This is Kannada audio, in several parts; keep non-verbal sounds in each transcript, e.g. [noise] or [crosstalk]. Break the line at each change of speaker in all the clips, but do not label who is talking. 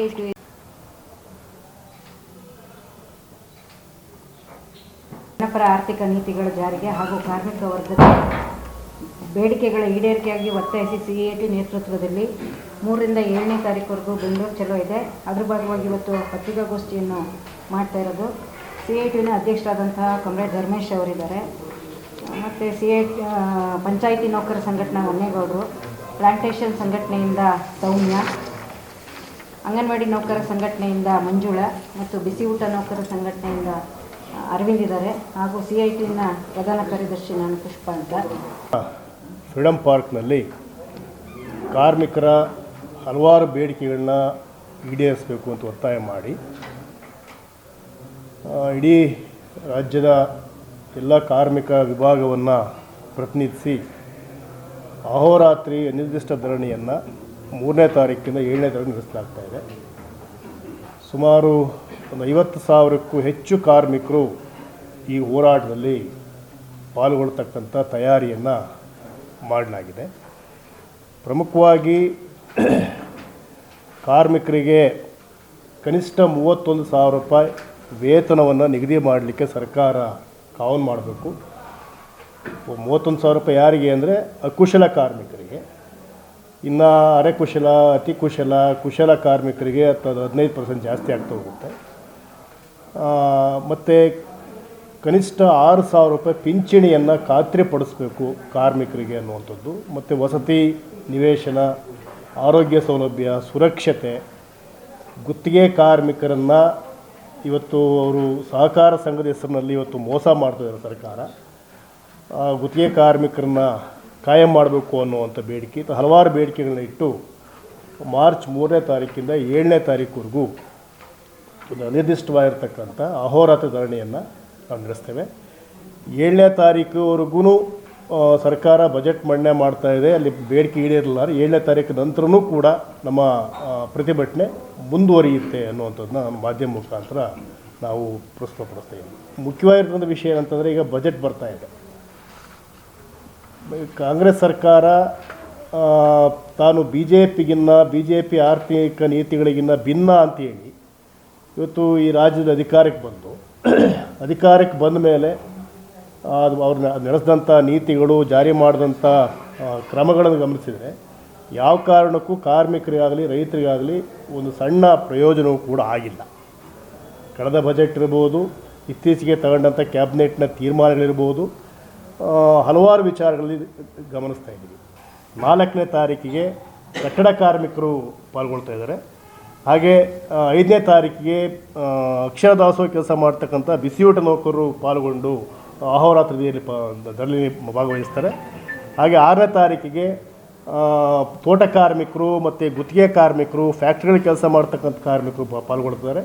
ಹೇಗೆ ಜನಪರ ಆರ್ಥಿಕ ನೀತಿಗಳ ಜಾರಿಗೆ ಹಾಗೂ ಕಾರ್ಮಿಕ ವರ್ಗದ ಬೇಡಿಕೆಗಳ ಈಡೇರಿಕೆಯಾಗಿ ಒತ್ತಾಯಿಸಿ ಸಿ ಎ ಟಿ ನೇತೃತ್ವದಲ್ಲಿ ಮೂರರಿಂದ ಏಳನೇ ತಾರೀಕುವರೆಗೂ ಬೆಂಗಳೂರು ಚಲೋ ಇದೆ. ಅದರ ಭಾಗವಾಗಿ ಇವತ್ತು ಪತ್ರಿಕಾಗೋಷ್ಠಿಯನ್ನು ಮಾಡ್ತಾ ಇರೋದು. ಸಿ ಐ ಟಿನ ಅಧ್ಯಕ್ಷರಾದಂತಹ ಕಮ್ರೇಡ್ ಧರ್ಮೇಶ್ ಅವರಿದ್ದಾರೆ. ಮತ್ತು ಸಿ ಐ ಪಂಚಾಯಿತಿ ನೌಕರ ಸಂಘಟನಾ ಹೊನ್ನೇಗೌಡರು, ಪ್ಲಾಂಟೇಷನ್ ಸಂಘಟನೆಯಿಂದ ಸೌಮ್ಯ ಅಂಗನವಾಡಿ ನೌಕರ ಸಂಘಟನೆಯಿಂದ ಮಂಜುಳ ಮತ್ತು ಬಿಸಿ ಊಟ ನೌಕರ ಸಂಘಟನೆಯಿಂದ ಅರವಿಂದ್ ಇದ್ದಾರೆ. ಹಾಗೂ ಸಿ ಐ ಟಿನ ಪ್ರಧಾನ ಕಾರ್ಯದರ್ಶಿ ನಾನು ಪುಷ್ಪ ಅಂತ.
ಫ್ರೀಡಮ್ ಪಾರ್ಕ್ನಲ್ಲಿ ಕಾರ್ಮಿಕರ ಹಲವಾರು ಬೇಡಿಕೆಗಳನ್ನ ಈಡೇರಿಸಬೇಕು ಅಂತ ಒತ್ತಾಯ ಮಾಡಿ ಇಡೀ ರಾಜ್ಯದ ಎಲ್ಲ ಕಾರ್ಮಿಕ ವಿಭಾಗವನ್ನು ಪ್ರತಿನಿಧಿಸಿ ಅಹೋರಾತ್ರಿ ಅನಿರ್ದಿಷ್ಟ ಧರಣಿಯನ್ನು ಮೂರನೇ ತಾರೀಕಿಂದ ಏಳನೇ ತಾರೀಕು ನಡೆಸಲಾಗ್ತಾ ಇದೆ. ಸುಮಾರು ಒಂದು ಐವತ್ತು ಸಾವಿರಕ್ಕೂ ಹೆಚ್ಚು ಕಾರ್ಮಿಕರು ಈ ಹೋರಾಟದಲ್ಲಿ ಪಾಲ್ಗೊಳ್ತಕ್ಕಂಥ ತಯಾರಿಯನ್ನು ಮಾಡಲಾಗಿದೆ. ಪ್ರಮುಖವಾಗಿ [clears throat] ಕಾರ್ಮಿಕರಿಗೆ ಕನಿಷ್ಠ ಮೂವತ್ತೊಂದು ಸಾವಿರ ರೂಪಾಯಿ ವೇತನವನ್ನು ನಿಗದಿ ಮಾಡಲಿಕ್ಕೆ ಸರ್ಕಾರ ಕಾವಲು ಮಾಡಬೇಕು. ಮೂವತ್ತೊಂದು ಸಾವಿರ ರೂಪಾಯಿ ಯಾರಿಗೆ ಅಂದರೆ ಅಕುಶಲ ಕಾರ್ಮಿಕರಿಗೆ. ಇನ್ನು ಅರೆಕುಶಲ ಅತಿ ಕುಶಲ ಕುಶಲ ಕಾರ್ಮಿಕರಿಗೆ ಅಥವಾ ಹದಿನೈದು ಪರ್ಸೆಂಟ್ ಜಾಸ್ತಿ ಆಗ್ತಾ ಹೋಗುತ್ತೆ. ಮತ್ತು ಕನಿಷ್ಠ ಆರು ಸಾವಿರ ರೂಪಾಯಿ ಪಿಂಚಣಿಯನ್ನು ಖಾತ್ರಿಪಡಿಸಬೇಕು ಕಾರ್ಮಿಕರಿಗೆ ಅನ್ನುವಂಥದ್ದು. ಮತ್ತು ವಸತಿ ನಿವೇಶನ, ಆರೋಗ್ಯ ಸೌಲಭ್ಯ, ಸುರಕ್ಷತೆ, ಗುತ್ತಿಗೆ ಕಾರ್ಮಿಕರನ್ನು ಇವತ್ತು ಅವರು ಸಹಕಾರ ಸಂಘದ ಹೆಸರಿನಲ್ಲಿ ಇವತ್ತು ಮೋಸ ಮಾಡ್ತಿದ್ದಾರೆ ಸರ್ಕಾರ. ಗುತ್ತಿಗೆ ಕಾರ್ಮಿಕರನ್ನ ಕಾಯಂ ಮಾಡಬೇಕು ಅನ್ನುವಂಥ ಬೇಡಿಕೆ ತ ಹಲವಾರು ಬೇಡಿಕೆಗಳನ್ನ ಇಟ್ಟು ಮಾರ್ಚ್ ಮೂರನೇ ತಾರೀಕಿಂದ ಏಳನೇ ತಾರೀಕುವರೆಗೂ ಒಂದು ಅನಿರ್ದಿಷ್ಟವಾಗಿರ್ತಕ್ಕಂಥ ಅಹೋರಾತ್ರಿ ಧರಣಿಯನ್ನು ನಾವು ನಡೆಸ್ತೇವೆ. ಏಳನೇ ತಾರೀಕುವರೆಗೂ ಸರ್ಕಾರ ಬಜೆಟ್ ಮಂಡನೆ ಮಾಡ್ತಾ ಇದೆ. ಅಲ್ಲಿ ಬೇಡಿಕೆ ಈಡೇರಲ್ಲ ಏಳನೇ ತಾರೀಕು ನಂತರನೂ ಕೂಡ ನಮ್ಮ ಪ್ರತಿಭಟನೆ ಮುಂದುವರಿಯುತ್ತೆ ಅನ್ನುವಂಥದ್ದನ್ನ ಮಾಧ್ಯಮ ಮುಖಾಂತರ ನಾವು ಪ್ರಸ್ತುತಪಡಿಸ್ತೇವೆ ಮುಖ್ಯವಾಗಿರ್ತಕ್ಕಂಥ ವಿಷಯ ಏನಂತಂದರೆ ಈಗ ಬಜೆಟ್ ಬರ್ತಾ ಇದೆ. ಕಾಂಗ್ರೆಸ್ ಸರ್ಕಾರ ತಾನು ಬಿ ಜೆ ಪಿಗಿನ್ನ ಬಿ ಜೆ ಪಿ ಆರ್ಥಿಕ ನೀತಿಗಳಿಗಿನ್ನ ಭಿನ್ನ ಅಂತೇಳಿ ಇವತ್ತು ಈ ರಾಜ್ಯದ ಅಧಿಕಾರಕ್ಕೆ ಬಂದು, ಅಧಿಕಾರಕ್ಕೆ ಬಂದ ಮೇಲೆ ಅದು ಅವ್ರು ನಡೆಸಿದಂಥ ನೀತಿಗಳು, ಜಾರಿ ಮಾಡಿದಂಥ ಕ್ರಮಗಳನ್ನು ಗಮನಿಸಿದರೆ ಯಾವ ಕಾರಣಕ್ಕೂ ಕಾರ್ಮಿಕರಿಗಾಗಲಿ, ರೈತರಿಗಾಗಲಿ ಒಂದು ಸಣ್ಣ ಪ್ರಯೋಜನವೂ ಕೂಡ ಆಗಿಲ್ಲ. ಕಳೆದ ಬಜೆಟ್ ಇರ್ಬೋದು, ಇತ್ತೀಚೆಗೆ ತಗೊಂಡಂಥ ಕ್ಯಾಬಿನೆಟ್ನ ತೀರ್ಮಾನಗಳಿರ್ಬೋದು ಹಲವಾರು ವಿಚಾರಗಳಲ್ಲಿ ಗಮನಿಸ್ತಾ ಇದ್ದೀವಿ. ನಾಲ್ಕನೇ ತಾರೀಕಿಗೆ ಕಟ್ಟಡ ಕಾರ್ಮಿಕರು ಪಾಲ್ಗೊಳ್ತಾ ಇದ್ದಾರೆ. ಹಾಗೆ ಐದನೇ ತಾರೀಕಿಗೆ ಅಕ್ಷರ ದಾಸೋಹ ಕೆಲಸ ಮಾಡ್ತಕ್ಕಂಥ ಬಿಸಿಯೂಟ ನೌಕರರು ಪಾಲ್ಗೊಂಡು ಅಹೋರಾತ್ರಿಯಲ್ಲಿ ಪ ಧರಣಿ ಭಾಗವಹಿಸ್ತಾರೆ. ಹಾಗೆ ಆರನೇ ತಾರೀಕಿಗೆ ತೋಟ ಕಾರ್ಮಿಕರು ಮತ್ತು ಗುತ್ತಿಗೆ ಕಾರ್ಮಿಕರು, ಫ್ಯಾಕ್ಟ್ರಿಗಳಲ್ಲಿ ಕೆಲಸ ಮಾಡ್ತಕ್ಕಂಥ ಕಾರ್ಮಿಕರು ಪಾಲ್ಗೊಳ್ತಿದ್ದಾರೆ.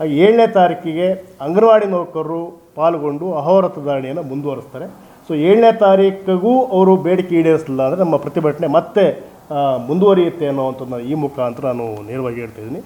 ಹಾಗೆ ಏಳನೇ ತಾರೀಕಿಗೆ ಅಂಗನವಾಡಿ ನೌಕರರು ಪಾಲ್ಗೊಂಡು ಅಹೋರಾತ್ರ ಧರಣಿಯನ್ನು ಮುಂದುವರಿಸ್ತಾರೆ. ಸೊ ಏಳನೇ ತಾರೀಕಿಗೂ ಅವರು ಬೇಡಿಕೆ ಈಡೇರಿಸಲಿಲ್ಲ ಅಂದರೆ ನಮ್ಮ ಪ್ರತಿಭಟನೆ ಮತ್ತೆ ಮುಂದುವರಿಯುತ್ತೆ ನಾನು ಈ ಮುಖಾಂತರ ನಾನು ನೇರವಾಗಿ ಹೇಳ್ತಿದ್ದೀನಿ